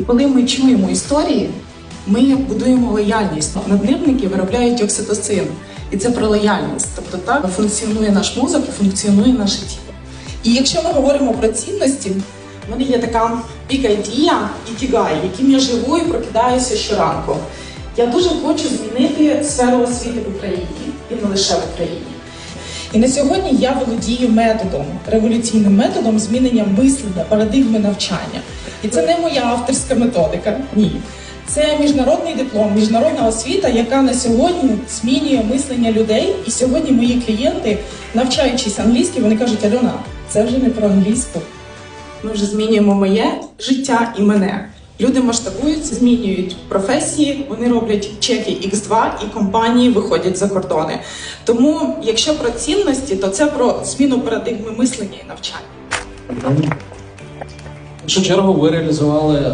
І коли ми чуємо історії, ми будуємо лояльність. Наднирники виробляють окситоцин, і це про лояльність. Тобто так функціонує наш мозок і функціонує наше тіло. І якщо ми говоримо про цінності, в мене є така ікайдія і тігай, яким я живу і прокидаюся щоранку. Я дуже хочу змінити сферу освіти в Україні і не лише в Україні. І на сьогодні я володію методом, революційним методом змінення мислення, парадигми навчання. І це не моя авторська методика. Ні. Це міжнародний диплом, міжнародна освіта, яка на сьогодні змінює мислення людей. І сьогодні мої клієнти, навчаючись англійській, вони кажуть: Альона, це вже не про англійську. Ми вже змінюємо моє життя і мене. Люди масштабуються, змінюють професії, вони роблять чеки X2 і компанії виходять за кордони. Тому, якщо про цінності, то це про зміну парадигми мислення і навчання. Першу чергу ви реалізували е,